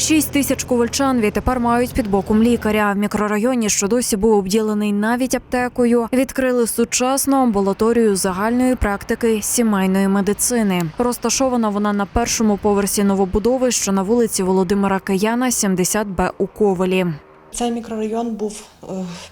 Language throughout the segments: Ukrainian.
Шість тисяч ковальчан відтепер мають під боком лікаря. В мікрорайоні, що досі був обділений навіть аптекою, відкрили сучасну амбулаторію загальної практики сімейної медицини. Розташована вона на першому поверсі новобудови, що на вулиці Володимира Кияна, 70Б у Ковелі. Цей мікрорайон був е,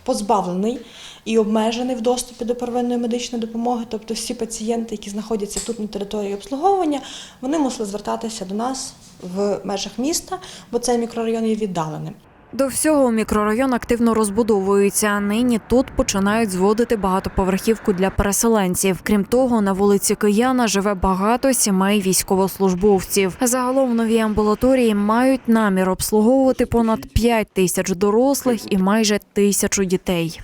позбавлений і обмежений в доступі до первинної медичної допомоги. Тобто всі пацієнти, які знаходяться тут на території обслуговування, вони мусили звертатися до нас в межах міста, бо цей мікрорайон є віддаленим. До всього мікрорайон активно розбудовується. Нині тут починають зводити багатоповерхівку для переселенців. Крім того, на вулиці Кияна живе багато сімей військовослужбовців. Загалом нові амбулаторії мають намір обслуговувати понад 5 тисяч дорослих і майже тисячу дітей.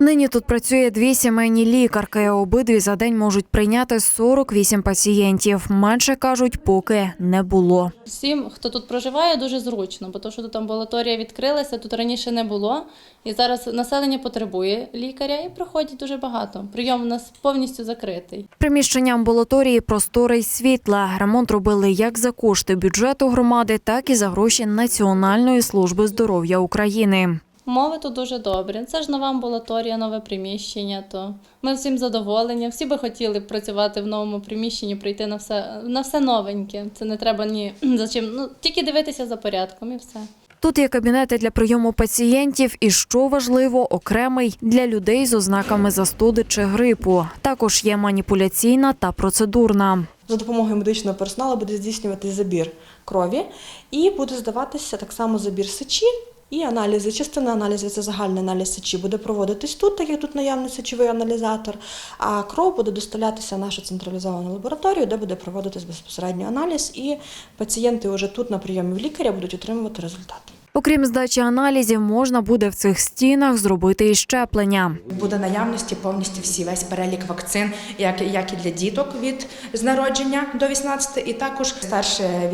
Нині тут працює дві сімейні лікарки. Обидві за день можуть прийняти 48 пацієнтів. Менше кажуть, поки не було. Всім, хто тут проживає, дуже зручно, бо то, що тут амбулаторія відкрилася, тут раніше не було. І зараз населення потребує лікаря і приходять дуже багато. Прийом у нас повністю закритий. Приміщення амбулаторії просторе й світла. Ремонт робили як за кошти бюджету громади, так і за гроші Національної служби здоров'я України. Умови тут дуже добрі. Це ж нова амбулаторія, нове приміщення. То ми всім задоволені. Всі би хотіли працювати в новому приміщенні, прийти на все на все новеньке. Це не треба ні за чим. Ну тільки дивитися за порядком і все. Тут є кабінети для прийому пацієнтів і, що важливо, окремий для людей з ознаками застуди чи грипу. Також є маніпуляційна та процедурна. За допомогою медичного персоналу буде здійснювати забір крові і буде здаватися так само забір сечі. І аналізи, частина аналізів це загальний аналіз сечі буде проводитись тут, так як тут наявний сечовий аналізатор. А кров буде доставлятися в нашу централізовану лабораторію, де буде проводитись безпосередньо аналіз, і пацієнти вже тут на прийомі в лікаря будуть отримувати результати. Окрім здачі аналізів, можна буде в цих стінах зробити і щеплення. Буде наявності повністю всі весь перелік вакцин, як, як і для діток від з народження до 18, і також старше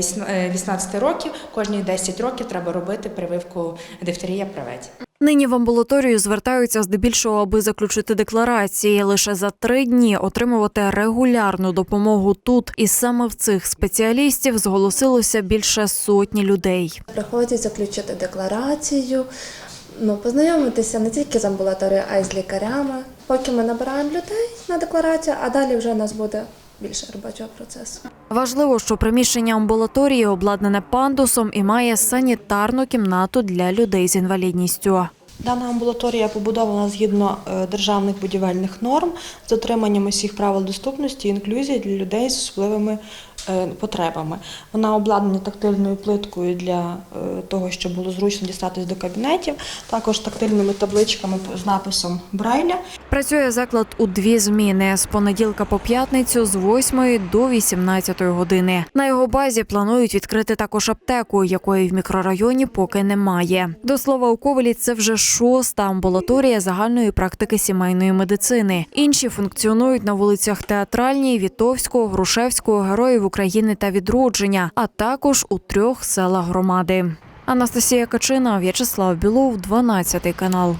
18 років, кожні 10 років треба робити прививку дифтерія правець. Нині в амбулаторію звертаються здебільшого, аби заключити декларації. Лише за три дні отримувати регулярну допомогу тут. І саме в цих спеціалістів зголосилося більше сотні людей. Приходять заключити декларацію, ну, познайомитися не тільки з амбулаторією, а й з лікарями. Поки ми набираємо людей на декларацію, а далі вже у нас буде більше робочого процесу. Важливо, що приміщення амбулаторії обладнане пандусом і має санітарну кімнату для людей з інвалідністю. Дана амбулаторія побудована згідно е, державних будівельних норм з дотриманням усіх правил доступності і інклюзії для людей з особливими е, потребами. Вона обладнана тактильною плиткою для е, того, щоб було зручно дістатись до кабінетів, також тактильними табличками з написом Брайля. Працює заклад у дві зміни з понеділка по п'ятницю з 8 до 18 години. На його базі планують відкрити також аптеку, якої в мікрорайоні поки немає. До слова, у Ковелі це вже шоста амбулаторія загальної практики сімейної медицини. Інші функціонують на вулицях Театральній, Вітовського, Грушевського, Героїв України та Відродження, а також у трьох селах громади. Анастасія Качина, В'ячеслав Білов, 12 канал.